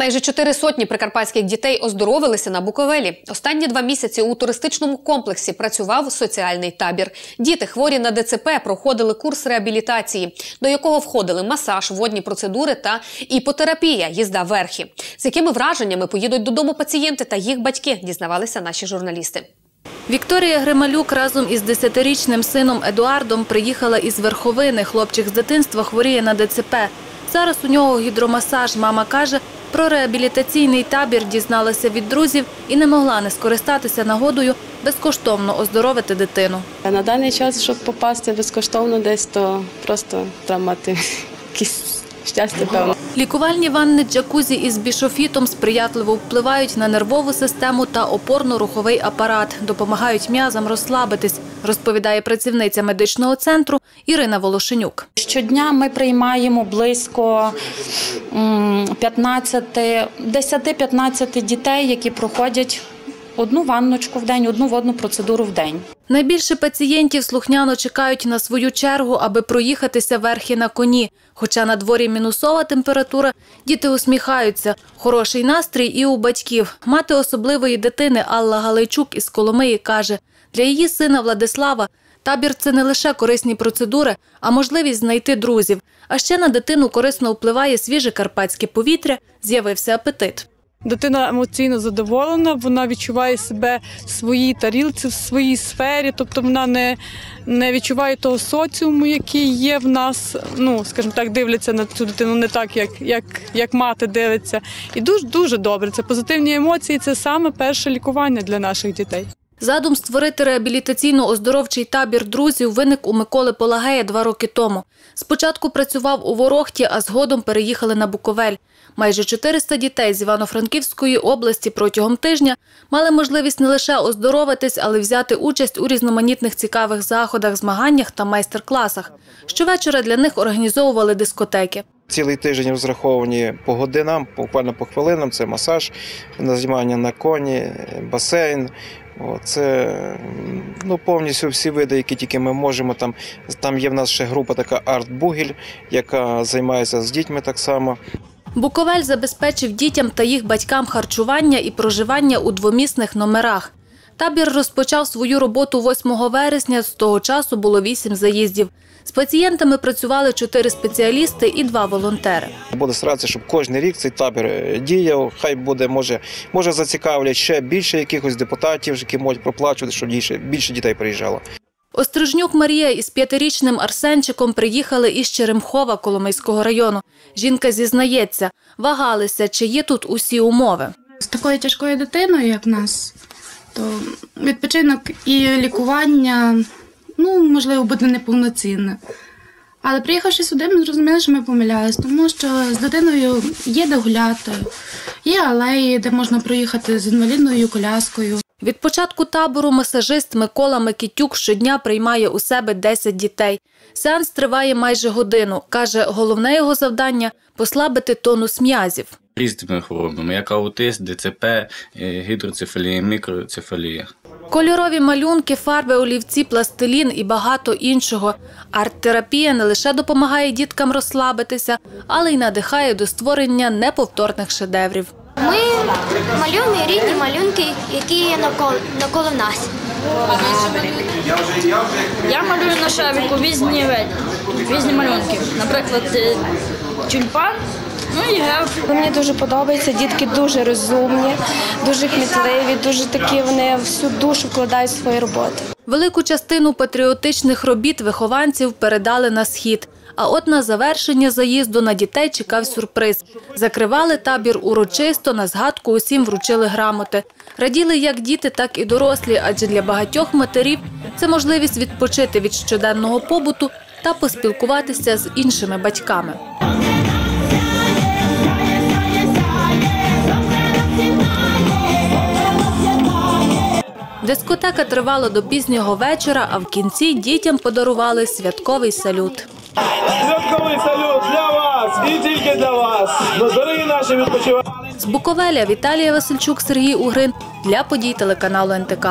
Майже чотири сотні прикарпатських дітей оздоровилися на Буковелі. Останні два місяці у туристичному комплексі працював соціальний табір. Діти хворі на ДЦП проходили курс реабілітації, до якого входили масаж, водні процедури та іпотерапія, їзда верхи. З якими враженнями поїдуть додому пацієнти та їх батьки, дізнавалися наші журналісти. Вікторія Грималюк разом із десятирічним сином Едуардом приїхала із Верховини. Хлопчик з дитинства хворіє на ДЦП. Зараз у нього гідромасаж. Мама каже, про реабілітаційний табір дізналася від друзів і не могла не скористатися нагодою безкоштовно оздоровити дитину. На даний час, щоб попасти безкоштовно десь, то просто треба мати якісь щастя, певно. Лікувальні ванни джакузі із бішофітом сприятливо впливають на нервову систему та опорно-руховий апарат, допомагають м'язам розслабитись, розповідає працівниця медичного центру Ірина Волошенюк. Щодня ми приймаємо близько м, 15, 10-15 дітей, які проходять одну ванночку в день, одну водну процедуру в день. Найбільше пацієнтів слухняно чекають на свою чергу, аби проїхатися верхи на коні. Хоча на дворі мінусова температура, діти усміхаються. Хороший настрій і у батьків. Мати особливої дитини Алла Галайчук із Коломиї каже, для її сина Владислава табір – це не лише корисні процедури, а можливість знайти друзів. А ще на дитину корисно впливає свіже карпатське повітря, з'явився апетит. Дитина емоційно задоволена, вона відчуває себе в своїй тарілці, в своїй сфері, тобто вона не, не відчуває того соціуму, який є в нас. Ну, скажімо так, дивляться на цю дитину не так, як, як, як мати дивиться. І дуже дуже добре. Це позитивні емоції, це саме перше лікування для наших дітей. Задум створити реабілітаційно-оздоровчий табір друзів виник у Миколи Полагея два роки тому. Спочатку працював у Ворохті, а згодом переїхали на Буковель. Майже 400 дітей з Івано-Франківської області протягом тижня мали можливість не лише оздоровитись, але взяти участь у різноманітних цікавих заходах, змаганнях та майстер-класах. Щовечора для них організовували дискотеки. Цілий тиждень розраховані по годинам, буквально по хвилинам. Це масаж, знімання на коні, басейн. Це ну, повністю всі види, які тільки ми можемо. Там, там є в нас ще група така арт-бугіль, яка займається з дітьми так само. Буковель забезпечив дітям та їх батькам харчування і проживання у двомісних номерах. Табір розпочав свою роботу 8 вересня, з того часу було 8 заїздів. З пацієнтами працювали 4 спеціалісти і 2 волонтери. Буде старатися, щоб кожен рік цей табір е, діяв. Хай буде, може, може зацікавлять ще більше якихось депутатів, які можуть проплачувати, щоб більше, більше дітей приїжджало. Острижнюк Марія із п'ятирічним Арсенчиком приїхали із Черемхова Коломийського району. Жінка зізнається, вагалися, чи є тут усі умови. з такою тяжкою дитиною, як в нас, то відпочинок і лікування, ну, можливо, буде неповноцінне. Але приїхавши сюди, ми зрозуміли, що ми помилялись, тому що з дитиною є де гуляти, є алеї, де можна проїхати з інвалідною коляскою. Від початку табору масажист Микола Микитюк щодня приймає у себе 10 дітей. Сеанс триває майже годину. Каже, головне його завдання – послабити тонус м'язів. Різними хворобами, як аутист, ДЦП, е, гідроцефалія, мікроцефалія. Кольорові малюнки, фарби, олівці, пластилін і багато іншого. Арт-терапія не лише допомагає діткам розслабитися, але й надихає до створення неповторних шедеврів. Ми малюємо рідні малюнки, які є навколо, навколо нас. Я малюю на шарику різні різні малюнки. Наприклад, е, тюльпан. Мені дуже подобається, дітки дуже розумні, дуже кмітливі, дуже такі вони всю душу вкладають в свої роботи. Велику частину патріотичних робіт вихованців передали на схід. А от на завершення заїзду на дітей чекав сюрприз. Закривали табір урочисто, на згадку усім вручили грамоти. Раділи як діти, так і дорослі, адже для багатьох матерів це можливість відпочити від щоденного побуту та поспілкуватися з іншими батьками. Дискотека тривала до пізнього вечора, а в кінці дітям подарували святковий салют. Святковий салют для вас і тільки для вас. Ну, дорогі наші відпочивали З Буковеля Віталія Васильчук, Сергій Угрин для подій телеканалу НТК.